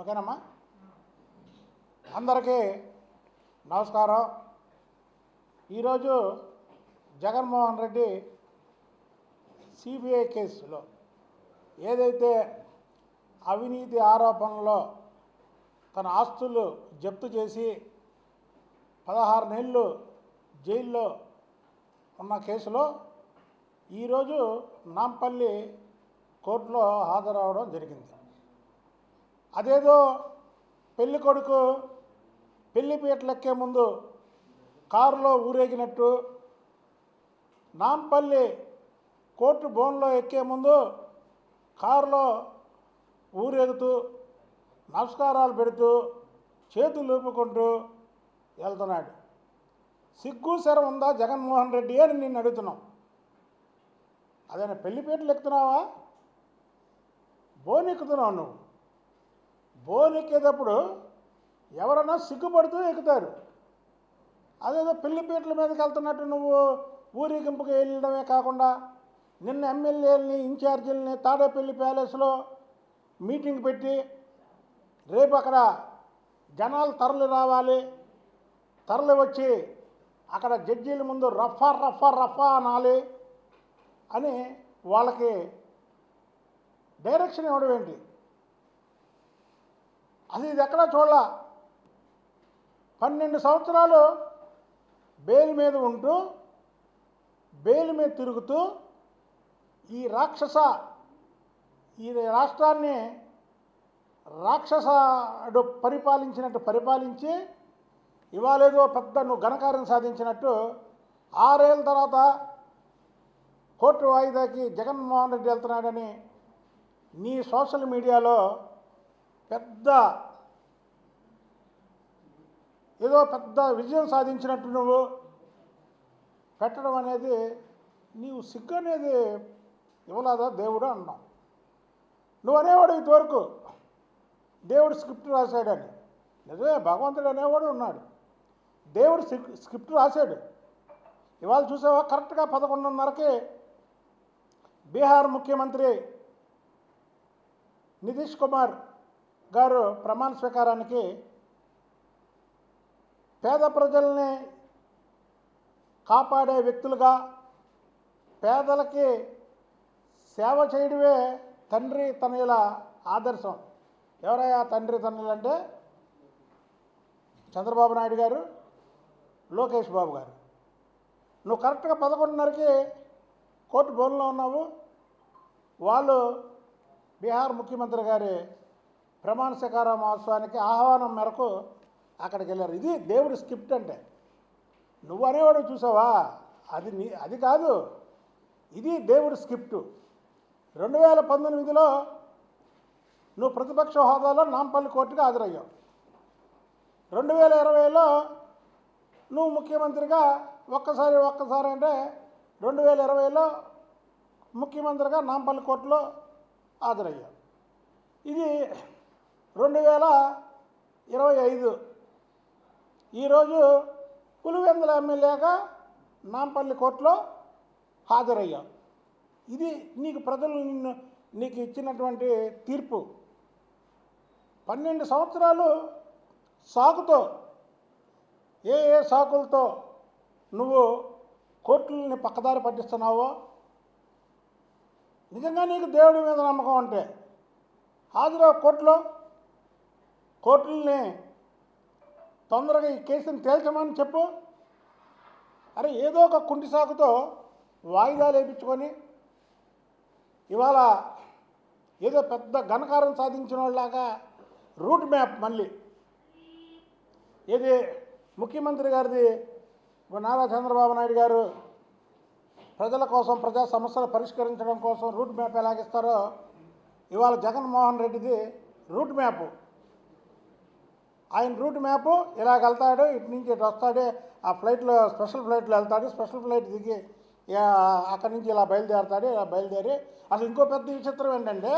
ఓకేనమ్మా? అందరికీ నమస్కారం. ఈరోజు జగన్మోహన్ రెడ్డి సిబిఐ కేసులో ఏదైతే అవినీతి ఆరోపణలో తన ఆస్తులు జప్తు చేసి పదహారు నెలలు జైల్లో ఉన్న కేసులో ఈరోజు నాంపల్లి కోర్టులో హాజరవడం జరిగింది. అదేదో పెళ్ళి కొడుకు పెళ్ళి ఎక్కే ముందు కారులో ఊరేగినట్టు నాంపల్లి కోర్టు బోన్లో ఎక్కే ముందు కారులో ఊరేగుతూ నమస్కారాలు పెడుతూ చేతులు లూపుకుంటూ వెళ్తున్నాడు. సిగ్గు శరం ఉందా జగన్మోహన్ రెడ్డి అని నిన్ను అడుగుతున్నాం. అదే పెళ్ళిపేటలు ఎక్కుతున్నావా? బోన్ ఎక్కుతున్నావు నువ్వు. బోన్ ఎక్కేటప్పుడు ఎవరన్నా సిగ్గుపడుతూ ఎక్కుతారు. అదేదో పెళ్ళిపీటల మీదకి వెళ్తున్నట్టు నువ్వు ఊరేగింపుకి వెళ్ళడమే కాకుండా నిన్న ఎమ్మెల్యేలని ఇన్ఛార్జీలని తాడేపల్లి ప్యాలెస్లో మీటింగ్ పెట్టి రేపు అక్కడ జనాలు తరలి రావాలి. తరలి వచ్చి అక్కడ జడ్జీల ముందు రఫా రఫా రఫా అనాలి అని వాళ్ళకి డైరెక్షన్ ఇవ్వడం ఏంటి? అది ఇది ఎక్కడా చూడాల. పన్నెండు సంవత్సరాలు బెయిల్ మీద ఉంటూ బెయిల్ మీద తిరుగుతూ ఈ రాక్షస ఈ రాష్ట్రాన్ని రాక్షసుడు పరిపాలించినట్టు పరిపాలించి ఇవాళేదో పెద్ద నువ్వు ఘనకార్యం సాధించినట్టు ఆరేళ్ళ తర్వాత కోర్టు వాయిదాకి జగన్మోహన్ రెడ్డి వెళ్తున్నాడని నీ సోషల్ మీడియాలో పెద్ద ఏదో పెద్ద విజయం సాధించినట్టు నువ్వు పెట్టడం అనేది నీవు సిగ్గు అనేది ఇవ్వలేదా దేవుడు అన్నావు. నువ్వు అనేవాడు ఇంతవరకు దేవుడు స్క్రిప్ట్ రాశాడని. నిజమే భగవంతుడు అనేవాడు ఉన్నాడు. దేవుడు స్క్రిప్ట్ రాశాడు. ఇవాళ చూసావా? కరెక్ట్గా పదకొండున్నరకి బీహార్ ముఖ్యమంత్రి నితీష్ కుమార్ గారు ప్రమాణ స్వీకారానికి పేద ప్రజల్ని కాపాడే వ్యక్తులుగా పేదలకి సేవ చేయడమే తండ్రి తనయుల ఆదర్శం. ఎవరయ్యా తండ్రి తనయులు అంటే? చంద్రబాబు నాయుడు గారు లోకేష్ బాబు గారు. నువ్వు కరెక్ట్గా పదకొండున్నరకి కోర్టు బోన్లో ఉన్నావు. వాళ్ళు బీహార్ ముఖ్యమంత్రి గారి ప్రమాణ స్వీకార మహోత్సవానికి ఆహ్వానం మేరకు అక్కడికి వెళ్ళారు. ఇది దేవుడి స్క్రిప్ట్ అంటే. నువ్వు అనేవాడు చూసావా? అది నీ అది కాదు. ఇది దేవుడి స్క్రిప్ట్. రెండు వేల పంతొమ్మిదిలో నువ్వు ప్రతిపక్ష హోదాలో నాంపల్లి కోర్టుకు హాజరయ్యావు. రెండు వేల ఇరవైలో నువ్వు ముఖ్యమంత్రిగా ఒక్కసారి ఒక్కసారి అంటే రెండు వేల ఇరవైలో ముఖ్యమంత్రిగా నాంపల్లి కోర్టులో హాజరయ్యావు. ఇది రెండు వేల ఇరవై ఐదు ఈరోజు పులివెందుల ఎమ్మెల్యేగా నాంపల్లి కోర్టులో హాజరయ్యాం. ఇది నీకు ప్రజలు నిన్ను నీకు ఇచ్చినటువంటి తీర్పు. పన్నెండు సంవత్సరాలు సాకుతో ఏ ఏ సాకులతో నువ్వు కోర్టులని పక్కదారి పట్టిస్తున్నావో నిజంగా నీకు దేవుడి మీద నమ్మకం అంటే హాజరు కోర్టులో కోర్టుల్ని తొందరగా ఈ కేసుని తేల్చమని చెప్పు. అరే ఏదో ఒక కుంటి సాకుతో వాయిదాలు వేయించుకొని ఇవాళ ఏదో పెద్ద ఘనకారం సాధించిన వాళ్ళలాగా రూట్ మ్యాప్ మళ్ళీ. ఇది ముఖ్యమంత్రి గారిది నారా చంద్రబాబు నాయుడు గారు ప్రజల కోసం ప్రజా సమస్యలు పరిష్కరించడం కోసం రూట్ మ్యాప్ ఎలాగిస్తారో ఇవాళ జగన్మోహన్ రెడ్డిది రూట్ మ్యాప్. ఆయన రూట్ మ్యాప్ ఇలా వెళ్తాడు ఇటు నుంచి ఇటు వస్తాడు ఆ ఫ్లైట్లో స్పెషల్ ఫ్లైట్లో వెళ్తాడు స్పెషల్ ఫ్లైట్ దిగి అక్కడి నుంచి ఇలా బయలుదేరుతాడు ఇలా బయలుదేరి. అసలు ఇంకో పెద్ద విచిత్రం ఏంటంటే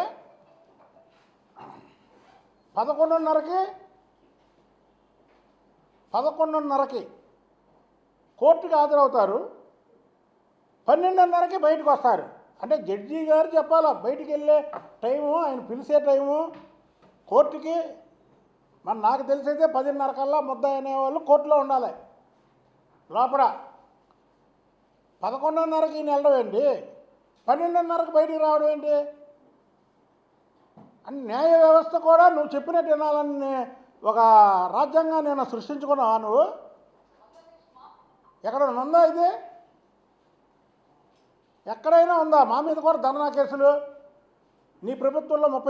పదకొండున్నరకి పదకొండున్నరకి కోర్టుకి హాజరవుతారు పన్నెండున్నరకి బయటకు వస్తారు. అంటే జడ్జి గారు చెప్పాలా బయటికి వెళ్ళే టైము ఆయన పిలిచే టైము కోర్టుకి మరి నాకు తెలిసైతే పదిన్నర కల్లా ముద్దాయి అనేవాళ్ళు కోర్టులో ఉండాలి. లోపల పదకొండున్నరకి ఈయన వెళ్ళడం ఏంటి? పన్నెండున్నరకు బయటికి రావడం ఏంటి? అని న్యాయ వ్యవస్థ కూడా నువ్వు చెప్పినట్టు వినాలని ఒక రాజ్యాంగం నేను సృష్టించుకున్నావా నువ్వు? ఎక్కడ ఉందా ఇది? ఎక్కడైనా ఉందా? మా మీద కూడా ధర్నా కేసులు. నీ ప్రభుత్వంలో ముప్పై